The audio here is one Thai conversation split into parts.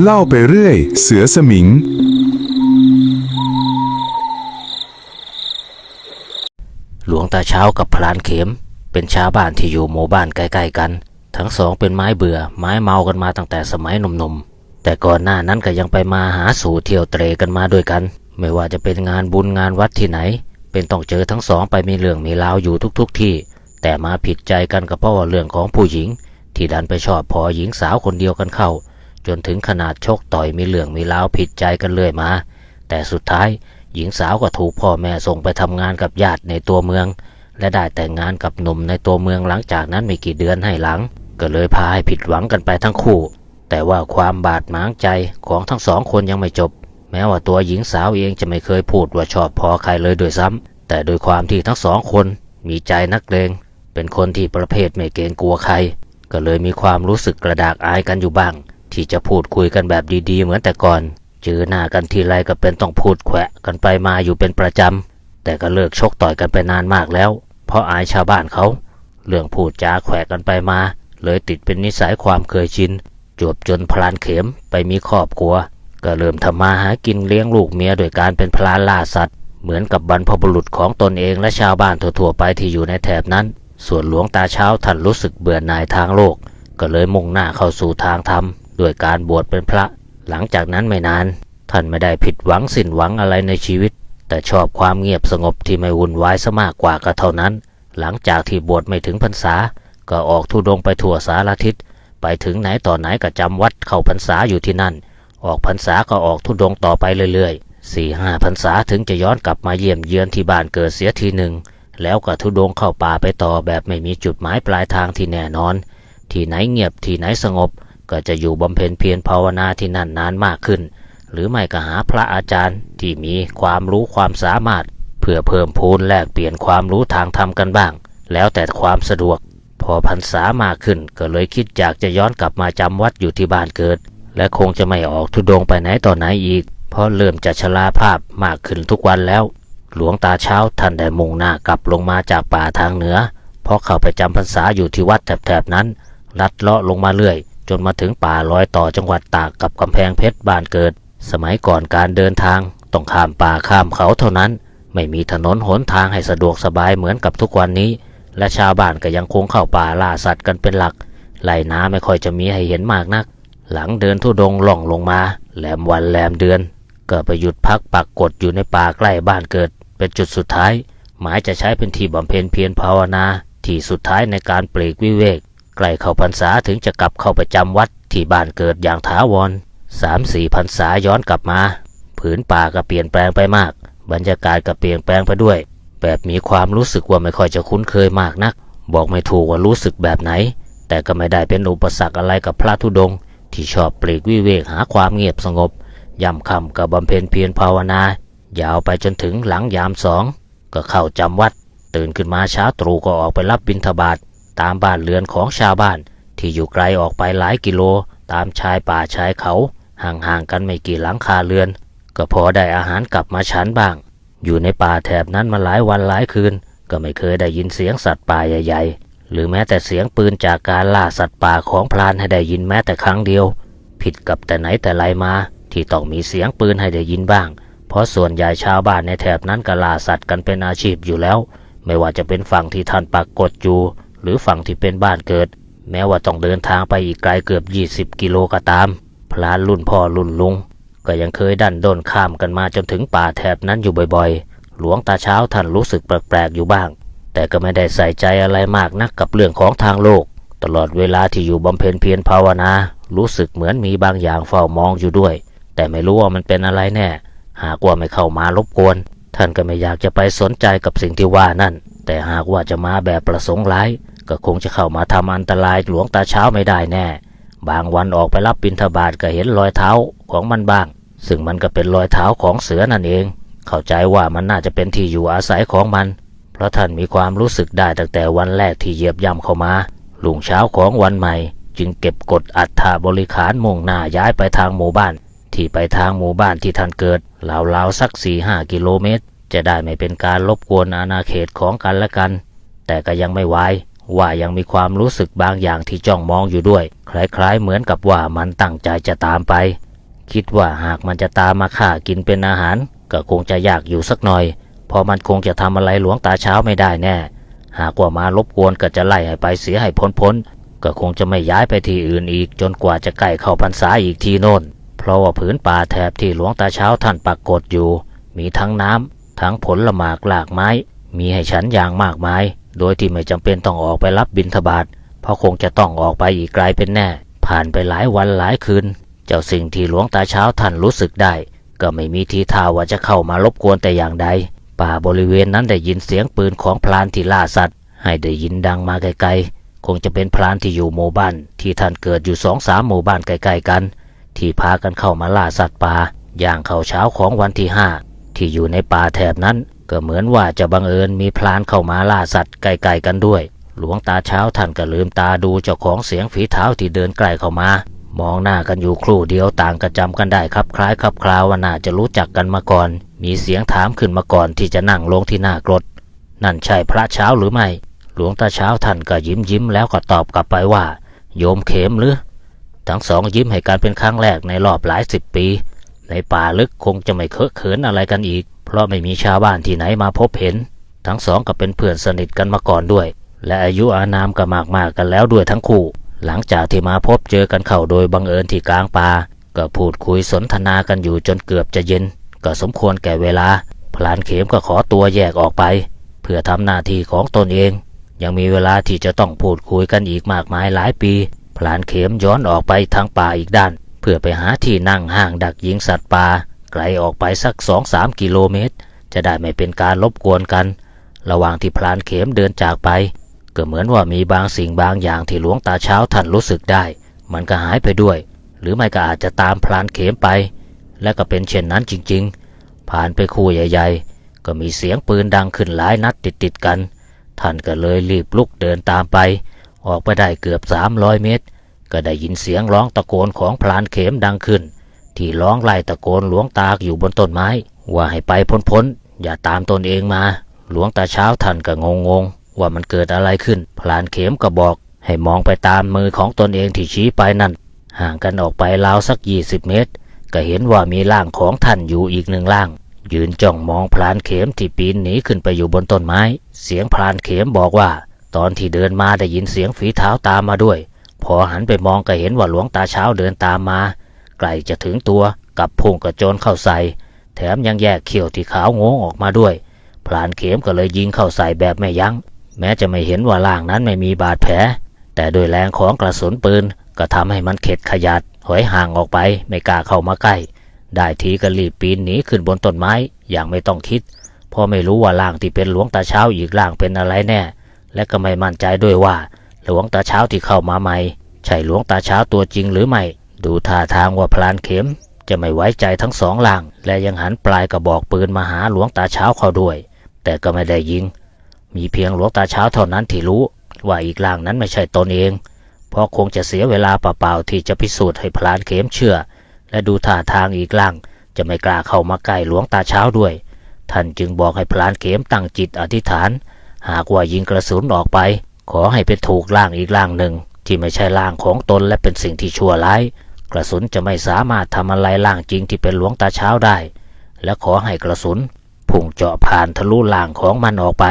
เล่าไปเรื่อย เสือสมิง หลวงตาเช้ากับพลานเข็ม เป็นชาวบ้านที่อยู่หมู่บ้านใกล้ๆกัน ทั้งสองเป็นไม้เบื่อ ไม้เมากันมาตั้งแต่สมัยหนุ่มๆ แต่ก่อนหน้านั้นก็ยังไปมาหาสู่เที่ยวเตรกันมาด้วยกัน ไม่ว่าจะเป็นงานบุญงานวัดที่ไหน เป็นต้องเจอทั้งสองไปมีเรื่องมีราวอยู่ทุก ๆ ที่ แต่มาผิดใจกันก็เพราะว่าเรื่องของผู้หญิง ที่ดันไปชอบพอหญิงสาวคนเดียวกันเข้า จนถึงขนาดชกต่อยมีเรื่องมีราวผิดใจกันเรื่อยมา แต่สุดท้ายหญิงสาวก็ถูกพ่อแม่ส่งไปทำงานกับญาติในตัวเมือง และได้แต่งงานกับหนุ่มในตัวเมืองหลังจากนั้นไม่กี่เดือนให้หลัง ก็เลยพาให้ผิดหวังกันไปทั้งคู่ แต่ว่าความบาดหมางใจของทั้งสองคนยังไม่จบ แม้ว่าตัวหญิงสาวเองจะไม่เคยพูดว่าชอบพอใครเลยด้วยซ้ำแต่โดยความที่ทั้งสองคนมีใจนักเลงเป็นคนที่ประเภทไม่เกรงกลัวใคร ก็เลยมีความรู้สึกกระดากอายกันอยู่บ้าง ที่จะพูดคุยกันแบบดีๆ เหมือนแต่ก่อน เจอหน้ากันทีไรก็เป็นต้องพูดแขวะกันไปมาอยู่เป็นประจำ แต่ก็เลิกชกต่อยกันไปนานมากแล้ว เพราะอายชาวบ้านเขา เรื่องพูดจาแขวะกันไปมา เลยติดเป็นนิสัยความเคยชิน จวบจนพลานเข็มไปมีครอบครัว ก็เริ่มทำมาหากินเลี้ยงลูกเมียโดยการเป็นพลานล่าสัตว์ เหมือนกับบรรพบุรุษของตนเองและชาวบ้านทั่วๆไปที่อยู่ในแถบนั้น ส่วนหลวงตาเช้าท่านรู้สึกเบื่อหน่ายทางโลก ก็เลยมุ่งหน้าเข้าสู่ทางธรรม ด้วยการบวชเป็นพระ หลังจากนั้นไม่นาน ท่านไม่ได้ผิดหวังสิ้นหวังอะไรในชีวิต แต่ชอบความเงียบสงบที่ไม่วุ่นวายซะมากกว่าก็เท่านั้น หลังจากที่บวชไม่ถึงพรรษา ก็ออกทุดงไปทั่วสารทิศ ไปถึงไหนต่อไหนก็จำวัดเข้าพรรษาอยู่ที่นั่น ออกพรรษาก็ออกทุดงต่อไปเรื่อยๆสี่ห้าพรรษาถึงจะย้อนกลับมาเยี่ยมเยือนที่บ้านเกิดเสียทีหนึ่งแล้วก็ทุดงเข้าป่าไปต่อแบบไม่มีจุดหมายปลายทางที่แน่นอน ที่ไหนเงียบที่ไหนสงบ ก็จะอยู่บำเพ็ญเพียรภาวนาที่นั่นนานมากขึ้น หรือไม่ก็หาพระอาจารย์ที่มีความรู้ความสามารถ เพื่อเพิ่มพูนแลกเปลี่ยนความรู้ทางธรรมกันบ้าง แล้วแต่ความสะดวก พอพรรษามากขึ้นก็เลยคิดอยากจะย้อนกลับมาจำวัดอยู่ที่บ้านเกิด และคงจะไม่ออกทุดงไปไหนต่อไหนอีก เพราะเริ่มจะชราภาพมากขึ้นทุกวันแล้ว หลวงตาเช้าท่านได้มุ่งหน้ากลับลงมาจากป่าทางเหนือเพราะเข้าไปจำพรรษาอยู่ที่วัดแถบๆนั้นลัดเลาะลงมาเรื่อย จนมาถึงป่าลอยต่อจังหวัดตากกับกำแพงเพชรบ้านเกิด สมัยก่อนการเดินทางต้องข้ามป่าข้ามเขาเท่านั้น ไม่มีถนนหนทางให้สะดวกสบายเหมือนกับทุกวันนี้ และชาวบ้านก็ยังคงเข้าป่าล่าสัตว์กันเป็นหลักไหล่นาไม่ค่อยจะมีให้เห็นมากนัก หลังเดินทุดงล่องลงมา แหลมวันแหลมเดือน ก็ไปหยุดพักปักกดอยู่ในป่าใกล้บ้านเกิด เป็นจุดสุดท้าย หมายจะใช้เป็นที่บำเพ็ญเพียรภาวนาที่สุดท้ายในการปลีกวิเวก ใกล้เข้าพรรษาถึงจะกลับเข้าประจำวัดที่บ้านเกิดอย่างถาวรสามสี่พรรษาย้อนกลับมา ผืนป่าก็เปลี่ยนแปลงไปมาก บรรยากาศก็เปลี่ยนแปลงไปด้วย แบบมีความรู้สึกว่าไม่ค่อยจะคุ้นเคยมากนัก บอกไม่ถูกว่ารู้สึกแบบไหน แต่ก็ไม่ได้เป็นอุปสรรคอะไรกับพระธุดงค์ที่ชอบปลีกวิเวกหาความเงียบสงบย่ำคำกับบำเพ็ญเพียรภาวนายาวไปจนถึงหลังยามสอง ก็เข้าจำวัด ตื่นขึ้นมาเช้าตรู่ก็ออกไปรับบิณฑบาต ตามบ้านเรือนของชาวบ้าน ที่อยู่ไกลออกไปหลายกิโล ตามชายป่าชายเขา ห่างๆกันไม่กี่หลังคาเรือน ก็พอได้อาหารกลับมาฉันบ้าง อยู่ในป่าแถบนั้นมาหลายวันหลายคืน ก็ไม่เคยได้ยินเสียงสัตว์ป่าใหญ่ๆ หรือแม้แต่เสียงปืนจากการล่าสัตว์ป่าของพลานให้ได้ยินแม้แต่ครั้งเดียว ผิดกับแต่ไหนแต่ไรมา ที่ต้องมีเสียงปืนให้ได้ยินบ้าง เพราะส่วนใหญ่ชาวบ้านในแถบนั้นก็ล่าสัตว์กันเป็นอาชีพอยู่แล้วไม่ว่าจะเป็นฝั่งที่ท่านปักกดอยู่ หรือฝั่งที่เป็นบ้านเกิด แม้ว่าต้องเดินทางไปอีกไกลเกือบ 20 กิโลก็ตาม พลานรุ่นพ่อรุ่นลุง ก็ยังเคยดันด้นข้ามกันมาจนถึงป่าแถบนั้นอยู่บ่อยๆ หลวงตาเช้าท่านรู้สึกแปลกๆอยู่บ้าง แต่ก็ไม่ได้ใส่ใจอะไรมากนักกับเรื่องของทางโลก ตลอดเวลาที่อยู่บำเพ็ญเพียรภาวนา รู้สึกเหมือนมีบางอย่างเฝ้ามองอยู่ด้วย แต่ไม่รู้ว่ามันเป็นอะไรแน่ หากว่าไม่เข้ามารบกวน ท่านก็ไม่อยากจะไปสนใจกับสิ่งที่ว่านั่นแต่หากว่าจะมาแบบประสงค์ร้าย ก็คงจะเข้ามาทำอันตรายหลวงตาเช้าไม่ได้แน่ บางวันออกไปรับบิณฑบาตก็เห็นรอยเท้าของมันบ้าง ซึ่งมันก็เป็นรอยเท้าของเสือนั่นเอง เข้าใจว่ามันน่าจะเป็นที่อยู่อาศัยของมัน เพราะท่านมีความรู้สึกได้ตั้งแต่วันแรกที่เหยียบย่ำเข้ามาลุงเช้าของวันใหม่ จึงเก็บกดอัฐาบริขารมุ่งหน้าย้ายไปทางหมู่บ้าน ที่ไปทางหมู่บ้านที่ท่านเกิดราวๆสักสี่ห้ากิโลเมตร จะได้ไม่เป็นการรบกวนอาณาเขตของกันและกัน แต่ก็ยังไม่ไว ว่ายังมีความรู้สึกบางอย่างที่จ้องมองอยู่ด้วย คล้ายๆเหมือนกับว่ามันตั้งใจจะตามไป คิดว่าหากมันจะตามมาฆ่ากินเป็นอาหาร ก็คงจะยากอยู่สักหน่อยพอมันคงจะทำอะไรหลวงตาเช้าไม่ได้แน่ หากว่ามารบกวนก็จะไล่ให้ไปเสียให้พ้นๆก็คงจะไม่ย้ายไปที่อื่นอีก จนกว่าจะใกล้เข้าพรรษาอีกทีโน่น เพราะว่าผืนป่าแถบที่หลวงตาเช้าท่านปรากฏอยู่ มีทั้งน้ำทั้งผลละหมากหลากไม้ มีให้ฉันอย่างมากมาย โดยที่ไม่จำเป็นต้องออกไปรับบิณฑบาตเพราะคงจะต้องออกไปอีกไกลเป็นแน่ ผ่านไปหลายวันหลายคืน เจ้าสิ่งที่หลวงตาเช้าท่านรู้สึกได้ ก็ไม่มีทีท่าว่าจะเข้ามารบกวนแต่อย่างใด ป่าบริเวณนั้นได้ยินเสียงปืนของพลานที่ล่าสัตว์ ให้ได้ยินดังมาไกลๆ คงจะเป็นพลานที่อยู่หมู่บ้าน ที่ท่านเกิดอยู่สองสามหมู่บ้านใกล้ๆกัน ที่พากันเข้ามาล่าสัตว์ป่า อย่างเข้าเช้าของวันที่ห้าที่อยู่ในป่าแถบนั้น ก็เหมือนว่าจะบังเอิญมีพลานเข้ามาล่าสัตว์ใกล้ๆกันด้วย หลวงตาเช้าท่านก็ลืมตาดูเจ้าของเสียงฝีเท้าที่เดินใกล้เข้ามามองหน้ากันอยู่ครู่เดียวต่างกระจำกันได้ครับคล้ายครับคราวว่าน่าจะรู้จักกันมาก่อน มีเสียงถามขึ้นมาก่อนที่จะนั่งลงที่หน้ากรด นั่นใช่พระเช้าหรือไม่ หลวงตาเช้าท่านก็ยิ้มยิ้มแล้วก็ตอบกลับไปว่า โยมเข็มหรือ ทั้งสองยิ้มให้กันเป็นครั้งแรกในรอบหลายสิบปี ในป่าลึกคงจะไม่เคอะเขินอะไรกันอีก ราะไม่มีชาวบ้านที่ไหนมาพบเห็น ทั้งสองก็เป็นเพื่อนสนิทกันมาก่อนด้วย และอายุอานามก็มากๆกันแล้วด้วยทั้งคู่ หลังจากที่มาพบเจอกันเข้าโดยบังเอิญที่กลางป่าก็พูดคุยสนทนากันอยู่จนเกือบจะเย็น ก็สมควรแก่เวลา พลานเข็มก็ขอตัวแยกออกไป เพื่อทำหน้าที่ของตนเอง ยังมีเวลาที่จะต้องพูดคุยกันอีกมากมายหลายปี พลานเข็มย้อนออกไปทางป่าอีกด้าน เพื่อไปหาที่นั่งห้างดักยิงสัตว์ป่า ไกลออกไปสักสองสามกิโลเมตร จะได้ไม่เป็นการรบกวนกัน ระหว่างที่พลานเข็มเดินจากไป ก็เหมือนว่ามีบางสิ่งบางอย่างที่หลวงตาเช้าท่านรู้สึกได้ มันก็หายไปด้วย หรือไม่ก็อาจจะตามพลานเข็มไป และก็เป็นเช่นนั้นจริง ๆ ผ่านไปคู่ใหญ่ ๆ ก็มีเสียงปืนดังขึ้นหลายนัดติดๆกัน ท่านก็เลยรีบลุกเดินตามไป ออกไปได้เกือบ300เมตร ก็ได้ยินเสียงร้องตะโกนของพลานเข็มดังขึ้น ที่ร้องไล่ตะโกนหลวงตาอยู่บนต้นไม้ ว่าให้ไปพ้นๆ อย่าตามตนเองมา หลวงตาเช้าท่านก็งงๆว่ามันเกิดอะไรขึ้น พลานเข็มก็บอก ให้มองไปตามมือของตนเองที่ชี้ไปนั่น ห่างกันออกไปราวสัก20เมตร ก็เห็นว่ามีร่างของท่านอยู่อีกหนึ่งร่าง ยืนจ้องมองพลานเข็มที่ปีนหนีขึ้นไปอยู่บนต้นไม้ เสียงพลานเข็มบอกว่า ตอนที่เดินมาได้ยินเสียงฝีเท้าตามมาด้วย พอหันไปมองก็เห็นว่าหลวงตาเช้าเดินตามมา ใกล้จะถึงตัวกับพุ่งกระโจนเข้าใส่ แถมยังแยกเขี้ยวที่ขาวงงออกมาด้วยพลานเข็มก็เลยยิงเข้าใส่แบบไม่ยัง้ง แม้จะไม่เห็นว่าร่างนั้นไม่มีบาดแผล แต่โดยแรงของกระสุนปืนก็ทำให้มันเข็ดขยัดถอยห่างออกไปไม่กล้าเข้ามาใกล้ ได้ทีก็รีบปีนหนีขึ้นบนต้นไม้อย่างไม่ต้องคิดเพราะไม่รู้ว่าร่างที่เป็นหลวงตาเช้าอีกร่างเป็นอะไรแน่ และก็ไม่มั่นใจด้วยว่า หลวงตาเช้าที่เข้ามาใหม่ใช่หลวงตาเช้าตัวจริงหรือไม่ ดูท่าทางว่าพลานเข็ม จะไม่ไว้ใจทั้งสองล่างและยังหันปลายกระบอกปืนมาหาหลวงตาเช้าเขาด้วย แต่ก็ไม่ได้ยิง มีเพียงหลวงตาเช้าเท่านั้นที่รู้ ว่าอีกล่างนั้นไม่ใช่ตนเอง เพราะคงจะเสียเวลาเปล่าๆที่จะพิสูจน์ให้พลานเข็มเชื่อ และดูท่าทางอีกล่างจะไม่กล้าเข้ามาใกล้หลวงตาเช้าด้วย ท่านจึงบอกให้พลานเข็มตั้งจิตอธิษฐาน หากว่ายิงกระสุนออกไป ขอให้เป็นถูกล่างอีกล่างหนึ่งที่ไม่ใช่ล่างของตนและเป็นสิ่งที่ชั่วร้าย กระสุนจะไม่สามารถทำอะไรล่างจริงที่เป็นหลวงตาเช้าได้ และขอให้กระสุนพุ่งเจาะผ่านทะลุล่างของมันออกไป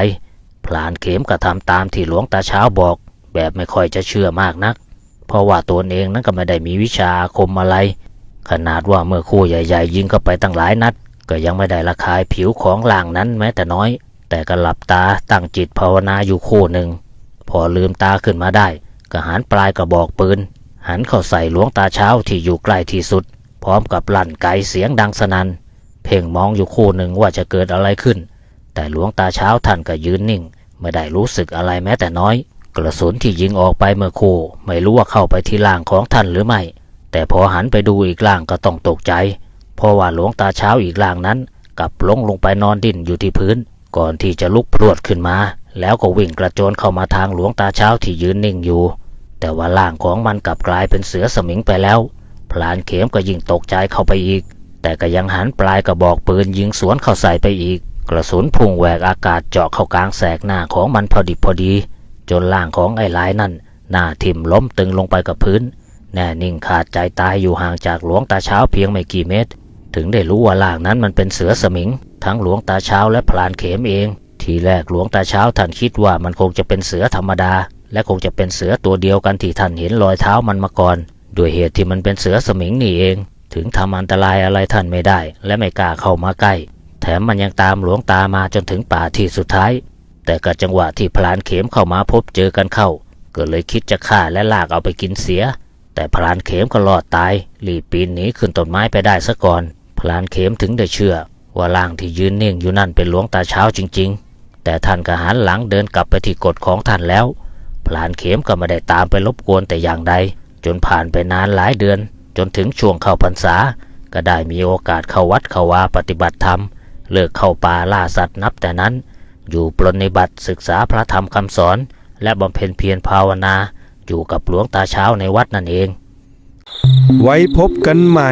พลานเข็มก็ทำตามที่หลวงตาเช้าบอก แบบไม่ค่อยจะเชื่อมากนัก เพราะว่าตัวเองนั้นก็ไม่ได้มีวิชาอาคมอะไร ขนาดว่าเมื่อคู่ใหญ่ๆ ยิงเข้าไปตั้งหลายนัด ก็ยังไม่ได้ระคายผิวของล่างนั้นแม้แต่น้อย แต่ก็หลับตาตั้งจิตภาวนาอยู่คู่หนึ่ง พอลืมตาขึ้นมาได้ ก็หันปลายกระบอกปืน หันเข้าใส่หลวงตาเช้าที่อยู่ใกล้ที่สุด พร้อมกับลั่นไกเสียงดังสนัน่นเพ่งมองอยู่คู่หนึ่งว่าจะเกิดอะไรขึ้น แต่หลวงตาเช้าท่านก็ยืนนิ่ง ไม่ได้รู้สึกอะไรแม้แต่น้อย กระสุนที่ยิงออกไปเมื่อคู่ ไม่รู้ว่าเข้าไปที่ล่างของท่านหรือไม่ แต่พอหันไปดูอีกล่างก็ต้องตกใจ เพราะว่าหลวงตาเช้าอีกล่างนั้นกลับลงลงไปนอนดิ้นอยู่ที่พื้น ก่อนที่จะลุกพรวดขึ้นมา แล้วก็วิ่งกระโจนเข้ามาทางหลวงตาเช้าที่ยืนนิ่งอยู่ แต่ว่าล่างของมันกลับกลายเป็นเสือสมิงไปแล้ว พลานเข็มก็ยิ่งตกใจเข้าไปอีก แต่ก็ยังหันปลายกระบอกปืนยิงสวนเข้าใส่ไปอีก กระสุนพุ่งแหวกอากาศเจาะเข้ากลางแสกหน้าของมันพอดิบพอดี จนร่างของไอ้ลายนั่น หน้าทิ่มล้มตึงลงไปกับพื้น แน่นิ่งขาดใจตายอยู่ห่างจากหลวงตาเช้าเพียงไม่กี่เมตร ถึงได้รู้ว่าล่างนั้นมันเป็นเสือสมิง ทั้งหลวงตาเช้าและพลานเขมเอง ทีแรกหลวงตาเช้าท่านคิดว่ามันคงจะเป็นเสือธรรมดา และคงจะเป็นเสือตัวเดียวกันที่ท่านเห็นรอยเท้ามันมาก่อน ด้วยเหตุที่มันเป็นเสือสมิงนี่เอง ถึงทำอันตรายอะไรท่านไม่ได้ และไม่กล้าเข้ามาใกล้ แถมมันยังตามหลวงตามาจนถึงป่าที่สุดท้าย แต่ก็จังหวะที่พลานเข็มเข้ามาพบเจอกันเข้า ก็เลยคิดจะฆ่าและลากเอาไปกินเสีย แต่พลานเข็มก็รอดตาย รีบปีนหนีขึ้นต้นไม้ไปได้ซะก่อน พลานเข็มถึงได้เชื่อ ว่าร่างที่ยืนนิ่งอยู่นั่นเป็นหลวงตาเช้าจริง ๆ แต่ท่านก็หันหลังเดินกลับไปที่กฎของท่านแล้ว พลานเข็มก็ไม่ได้ตามไปรบกวนแต่อย่างใด จนผ่านไปนานหลายเดือน จนถึงช่วงเข้าพรรษา ก็ได้มีโอกาสเข้าวัดเข้าวาปฏิบัติธรรม เลิกเข้าป่าล่าสัตว์นับแต่นั้น อยู่ปรนนิบัติศึกษาพระธรรมคำสอน และบำเพ็ญเพียรภาวนา อยู่กับหลวงตาเช้าในวัดนั่นเอง ไว้พบกันใหม่